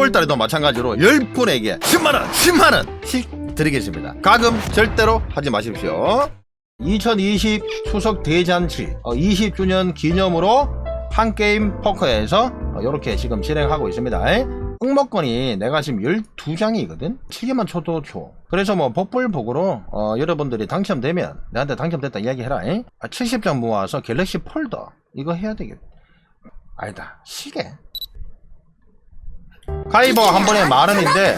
10월달에도 마찬가지로 10분에게 10만원 10만원씩 드리겠습니다. 가금 절대로 하지 마십시오. 2020 추석 대잔치 어, 20주년 기념으로 한게임 포커에서 이렇게 지금 진행하고 있습니다. 응모권이 내가 지금 12장이거든? 7개만 쳐도 줘. 그래서 뭐 복불복으로 어, 여러분들이 당첨되면 내한테 당첨됐다 이야기해라 잉? 아, 70장 모아서 갤럭시 폴더 이거 해야 되겠다 아니다. 시계 가이버 한 번에 만 원인데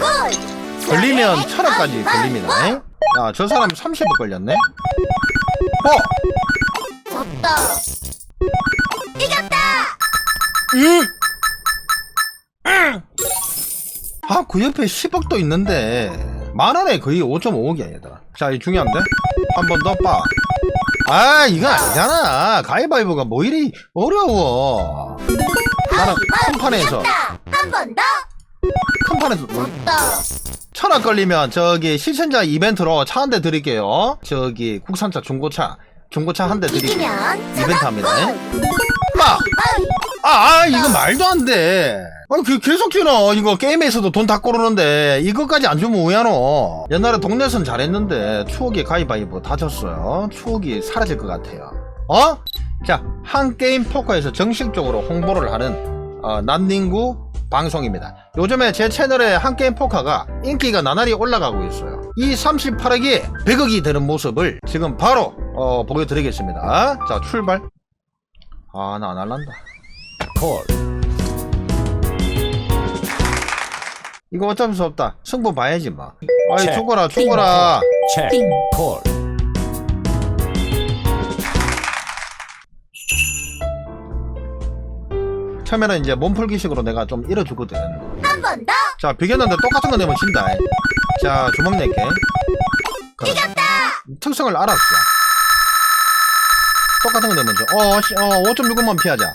걸리면 천 원까지 걸립니다 잉? 야, 저 사람 30억 걸렸네? 어! 졌다. 이겼다. 응! 아, 그 옆에 10억도 있는데, 만 원에 거의 5.5억이야, 얘들아. 자, 이 중요한데? 한 번 더 빠. 아, 이거 아니잖아. 가위바위보가 뭐 이리 어려워. 나는 큰 판에서, 한 번 더. 큰 판에서, 졌다. 천원 걸리면 저기 실천자 이벤트로 차 한 대 드릴게요. 저기 국산차, 중고차, 중고차 한 대 드릴게요. 이기면 이벤트 합니다. 꿀. 아, 아, 이거 말도 안 돼. 아니, 그, 계속 튀너. 이거 게임에서도 돈 다 꼬르는데, 이거까지 안 주면 뭐야노. 옛날에 동네선 잘했는데, 추억이 가위바위보 다 졌어요. 추억이 사라질 것 같아요. 어? 자, 한 게임 포커에서 정식적으로 홍보를 하는, 어, 난닝구 방송입니다. 요즘에 제 채널에 한 게임 포커가 인기가 나날이 올라가고 있어요. 이 38억이 100억이 되는 모습을 지금 바로, 어, 보여드리겠습니다. 자, 출발. 아, 나 안 할란다. 콜, 이거 어쩔 수 없다. 승부 봐야지 뭐. 아이 체. 죽어라 죽어라. 콜, 처음에는 이제 몸풀기식으로 내가 좀 잃어주거든. 한 번 더. 자 비겼는데 똑같은 거 내면 진다. 자 주먹 낼게. 이겼다. 특성을 알았어. 똑같은 거 내면 줘. 어, 씨, 어 5.6만 피하자.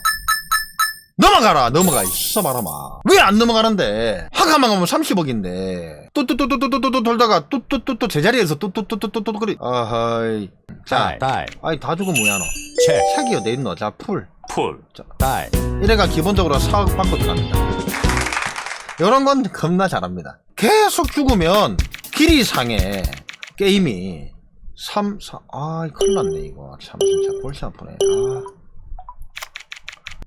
넘어가라 넘어가 있어 봐라마 왜 안 넘어가는데 하가만 가면 30억인데 뚜뚜뚜뚜뚜뚜뚜 돌다가 뚜뚜뚜뚜 제자리에서 뚜뚜뚜뚜뚜뚜 그리 아하이 자 다이, 아이 다 죽으면 뭐야 너 체크, 책이 어디 있노 자풀 풀, 다이, 이래가 기본적으로 사업 받고 들어갑니다. 이런 건 겁나 잘합니다. 계속 죽으면 길이 상해. 게임이 3, 4, 아, 큰일 났네, 이거. 참, 진짜 골치 아프네. 아.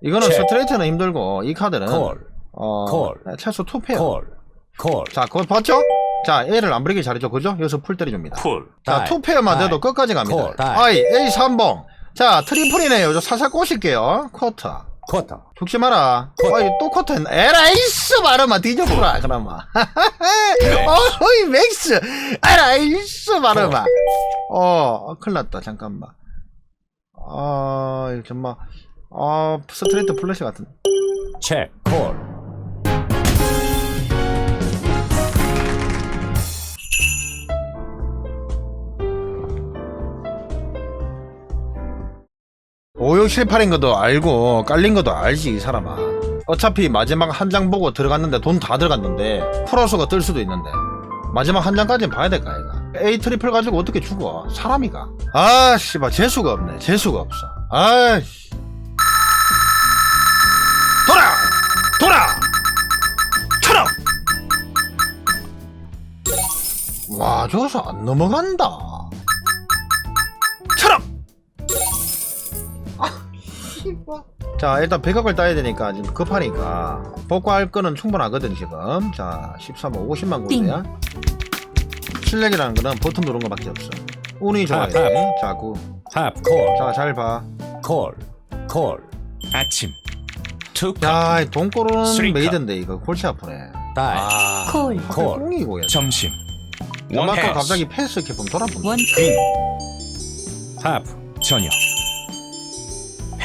이거는 체. 스트레이트는 힘들고, 이 카드는, 콜, 어, 콜. 최소 투페어. 콜, 콜, 자, 그거 봤죠? 자, A를 안 부리게 잘해줘. 그죠? 여기서 풀 때려줍니다. 쿨, 자, 투페어만 돼도 끝까지 갑니다. 콜. 아이, A 3봉. 자, 트리플이네요. 저 살살 꼬실게요. 쿼터. 쿼터, 죽지 마라. 컷. 어이, 또 커트 했네. 에라이스 말아마 뒤져보라, 그나마. 어이, 맥스. 에라이스 말아마. 어, 큰일 났다, 잠깐만. 아, 이거 정말, 아, 스트레이트 플래시 같은. 체크, 콜, 오 6, 7, 8인 것도 알고, 깔린 것도 알지, 이 사람아. 어차피 마지막 한 장 보고 들어갔는데 돈 다 들어갔는데, 프로수가 뜰 수도 있는데. 마지막 한 장까지는 봐야 될까, 이가. A 트리플 가지고 어떻게 죽어? 사람이가. 아, 씨발, 재수가 없네. 재수가 없어. 아이씨. 돌아! 돌아! 쳐라! 와, 저기서 안 넘어간다. 자 일단 백악을 따야 되니까 지금 급하니까 복구할 거는 충분하거든 지금. 자 13호 50만 골드야. 실력이라는 거는 버튼 누른 거밖에 없어. 운이 좋아야 아, 돼 자구. 탑, 콜, 자 잘봐. 콜, 콜, 아침, 투, 야 쓰리카. 메이드인데 이거 골치 아프네. 다이, 아 콜. 하필 콜. 꽁이고 얘 점심, 원해스. 갑자기 패스 이렇게 보면 돌아보네. 원. 빈, 탑, 저녁,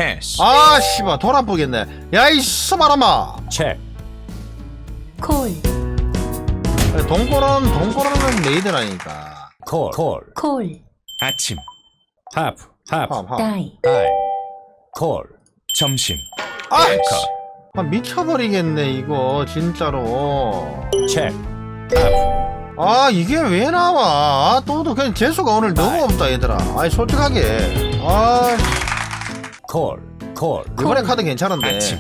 패스, 아 씨발 돌아보겠네. 야이 스바라마. 체크, 콜. 돈꼬르는 돈꼬르는 메이드라니까. 콜, 콜, 콜. 아침, 탑, 탑, 팝, 팝. 다이. 다이, 콜, 점심, 아, 체크, 아 미쳐버리겠네 이거 진짜로. 체크, 탑, 아 이게 왜 나와? 아, 또또 그냥 재수가 오늘 너무 없다 얘들아. 아니 솔직하게. 아 콜, 콜, 이번에 카드 괜찮은데 아침,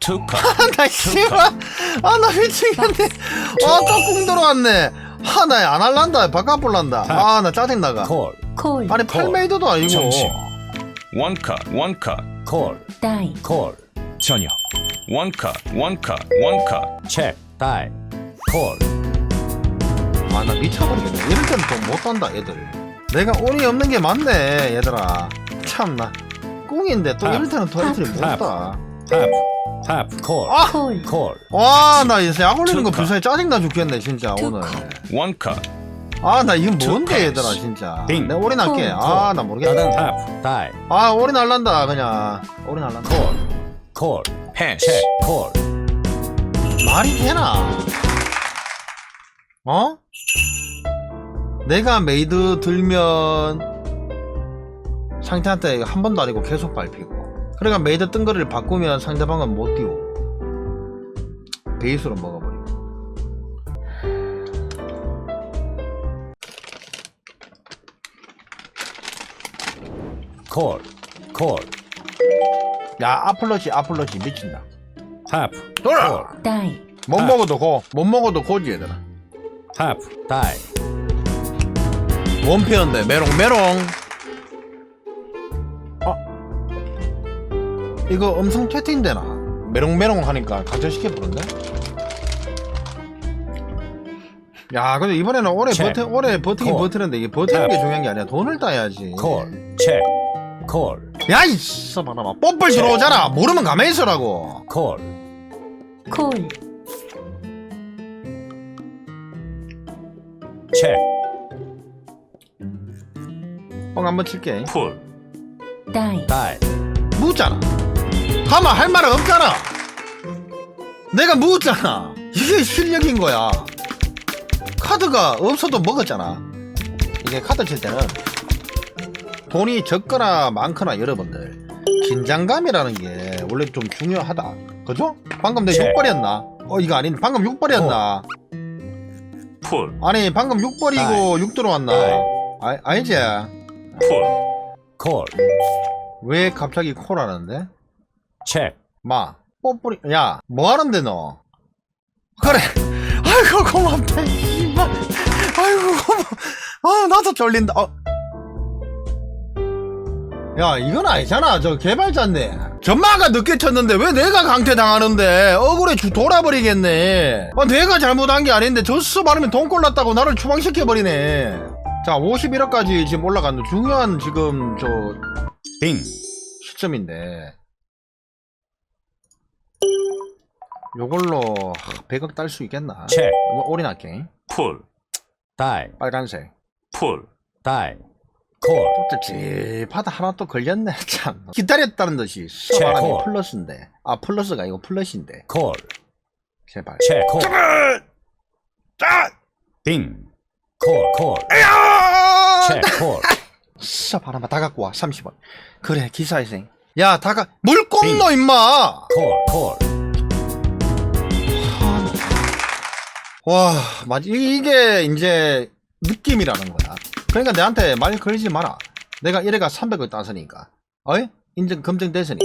투 컷. 나 씨발 아 나 미치겠네 아또궁 들어왔네 아 나안 할란다 바깥 볼란다 아 나 짜증나가 콜. 콜 아니 팔메이드도 아니고 점심. 원 컷. 원 컷. 콜. 다이 콜. 전혀. 원 컷. 원 컷. 원 컷. 체크. 다이. 콜. 아 나 미쳐버리겠네 이럴 때는 또 못한다 애들 내가 운이 없는 게 맞네 얘들아 참나 꿍인데 또 아, 이럴 때는 토이트를 아, 못다 하프. 하프. 콜. 아! 콜 콜. 와나 이제 약 올리는 거투 불쌍히 짜증나 죽겠네 진짜 투 오늘 컷. 원 컷. 아 나 이건 투 뭔데 컷. 얘들아 진짜 빙. 내가 올인 할게 콜. 아나 모르겠다. 다이. 아 올인 할란다 그냥 올인 할란다 콜. 콜. 패스 체크. 콜. 말이 되나? 어? 내가 메이드 들면 상대한테 한 번도 아니고 계속 밟히고 그러니까 메이드 뜬 거를 바꾸면 상대방은 못 띄워 베이스로 먹어버리고 콜. 콜. 야 아플러치 아플러치 미친다 하프. 돌아 다이 못 아. 먹어도 고 못 먹어도 고지 얘들아 하프. 다이. 원피언데 메롱 메롱 이거 음성 채팅되나 메롱 메롱 하니까 부른데 야 근데 이번에는 오래 체크. 버텨 오래 버티긴 콜. 버티는데 이게 버티는 게 탭. 중요한 게 아니라 돈을 따야지 콜. 체크. 콜. 야이 써봐라 뽀뻘 들어오잖아 모르면 가만히 있으라고 콜. 콜 체크. 뻥 한번 칠게 풀 다이 다이. 묻잖아 하마 할 말은 없잖아 내가 묻잖아 이게 실력인 거야 카드가 없어도 먹었잖아 이게 카드 칠 때는 돈이 적거나 많거나 여러분들 긴장감이라는 게 원래 좀 중요하다 그죠? 방금 내가 체. 6벌이었나? 어 이거 아닌 방금 6벌이었나? 풀 아니 방금 6벌이고 6 들어왔나? 아, 아니지 풀 콜. 왜 갑자기 콜하는데? 체크. 마, 뽀뽀리, 야, 뭐 하는데, 너? 그래. 아이고, 고맙다, 씨발. 아이고, 고마워. 아, 나도 쫄린다. 어. 야, 이건 아니잖아. 저 개발자인데. 전마가 늦게 쳤는데 왜 내가 강퇴당하는데? 억울해 주 돌아버리겠네. 아, 내가 잘못한 게 아닌데 졌어 말하면 돈 꼴 났다고 나를 추방시켜버리네. 자, 51억까지 지금 올라가는 중요한 지금 저 빙. 시점인데 요걸로 100억 딸 수 있겠나? 체크. 뭐 올인할게 풀 다이. 빨간색 풀 다이. 콜. 또 찝찝하다 하나 또 걸렸네 참 기다렸다는 듯이 수바람이 체코. 플러스인데 아 플러스가 아니고 플러스인데 콜. 제발 체크. 콜. 짜! 빙. 콜. 콜. 야! 체크. 콜. 수바람아 다 갖고 와 30원 그래 기사회생 야 다 가 물 꼽노 임마 콜. 콜. 와, 맞 이게 이제 느낌이라는 거야. 그러니까 내한테 말 걸지 마라. 내가 1회가 300을 땄으니까. 어이? 인증, 검증됐으니까.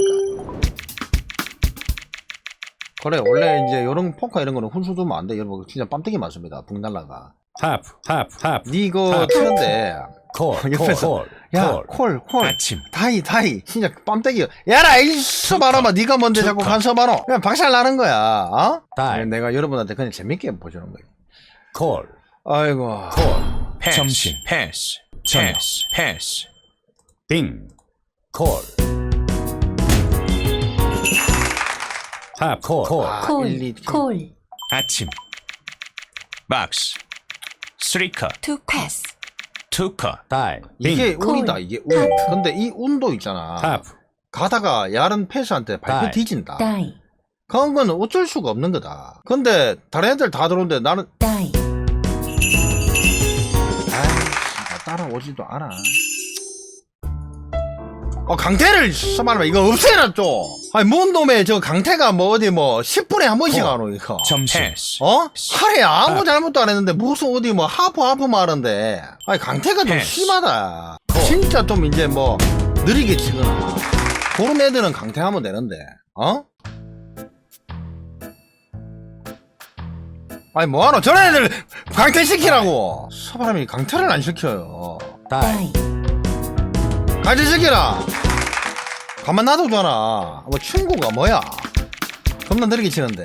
그래, 원래 이제 이런 포카 이런 거는 훈수 두면 안 돼. 여러분, 진짜 빰뜨기 맞습니다. 붕달라가. 하프. 하프. 하프. 니 이거 아, 치는데. 콜. 콜. 옆에서. 콜. 야, 콜. 콜, 콜. 아침. 다이, 다이. 진짜 빰뜨기. 야라, 이 서바라마. 니가 뭔데 자꾸. 간서바노. 그냥 박살 나는 거야. 어? 다이. 내가 여러분한테 그냥 재밌게 보여주는 거야. 콜. 아이고. 콜. 패스 점심. 패스 저녁. 패스 패스 빙. 콜. 하프. 콜. 콜. 아, 콜 콜 아침. 박스 쓰리 투 패스 컷투컷 다이. 이게 콜. 운이다 이게 운. 하프. 근데 이 운도 있잖아. 하프. 가다가 야른 패스한테 발표 다이. 뒤진다. 다이. 그런 건 어쩔 수가 없는 거다. 근데 다른 애들 다 들어오는데 나는 다이. 아이 따라오지도 않아 어 강태를 써말하면 이거 없애라 좀 아니 뭔 놈의 저 강태가 뭐 어디 뭐 10분에 한 번씩 어. 하노 이거. 패스 어? 하래 아무 아. 잘못도 안 했는데 무슨 어디 뭐 하프 하프 말하는데 아니 강태가 좀. 심하다 진짜 좀 이제 뭐 느리게 치거나 그런 애들은 강태하면 되는데 어? 아니 뭐하노 저런 애들 강퇴시키라고 사람이 강퇴를 안 시켜요 다이 강퇴시키라 가만 놔두잖아 뭐 친구가 뭐야? 겁나 느리게 치는데.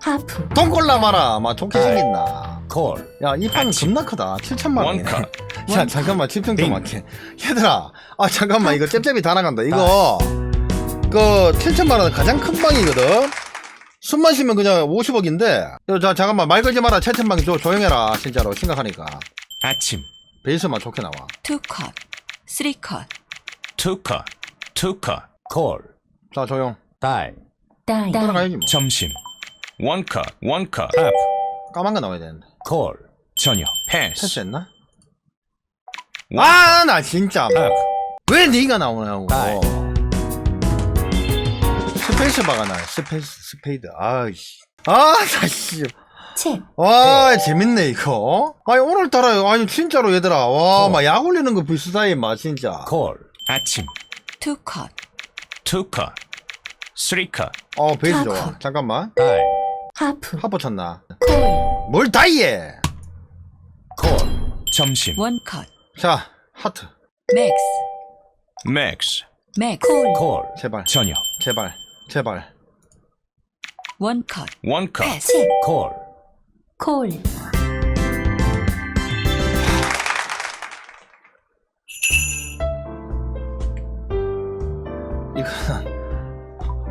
하프 돈 꼴라 마라. 막 좋게 생겼나 콜야 이 판 아침. 겁나 크다. 7천만 원이네 원카. 야 잠깐만. 집중 좀 빙. 할게. 얘들아 아 잠깐만. 이거 잽잽이 다 나간다. 이거 그 7천만 원 가장 큰 방이거든. 숨만 쉬면 그냥 50억인데. 자 잠깐만. 말 걸지 마라. 7천만 좀 조용해라. 진짜로. 심각하니까. 아침. 베이스만 좋게 나와. 투컷 쓰리컷 cut. Cut. 콜. 자 조용 다이. 다이. 따라가야지 뭐. 점심. one cut. 하프 까만 거 나와야 되는데. 콜. 저녁. 패스. 패스했나? 원. 아나 진짜. 왜 네가 나오냐고. 다이. 스페이스 바가 나 스페이스 스페이드. 아이씨. 아나씨. 칩와 재밌네 이거. 아니 오늘따라 아니 진짜로 얘들아. 와 어. 막약 올리는 거 비슷하게 막 진짜. 콜. 아침. 투컷 two cut. three cut. 어 베이스 아, 좋아. 컷. 잠깐만. 다이 하프 합보 쳤나? 콜 뭘 다이해? 콜 점심. 원 컷 자 하트. 맥스 맥스. 맥스 콜 콜 제발. 저녁. 제발. 제발. 원컷 one cut. 패스 콜 콜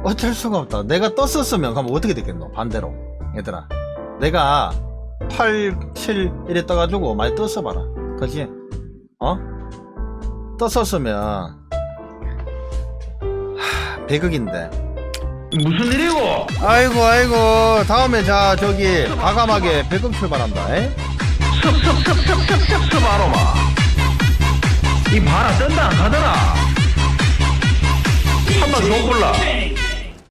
어쩔 수가 없다. 내가 떴었으면 그럼 어떻게 됐겠노? 반대로. 얘들아. 내가 8, 7 이래 떠가지고 많이 떴어 봐라. 그지? 어? 떴었으면 하, 배극인데. 무슨 일이고 아이고 아이고. 다음에 자 저기 과감하게 배극 출발한다 에? 습습습습습습습 바로마 이 봐라 뜬다 안 가더라. 한번 더 골라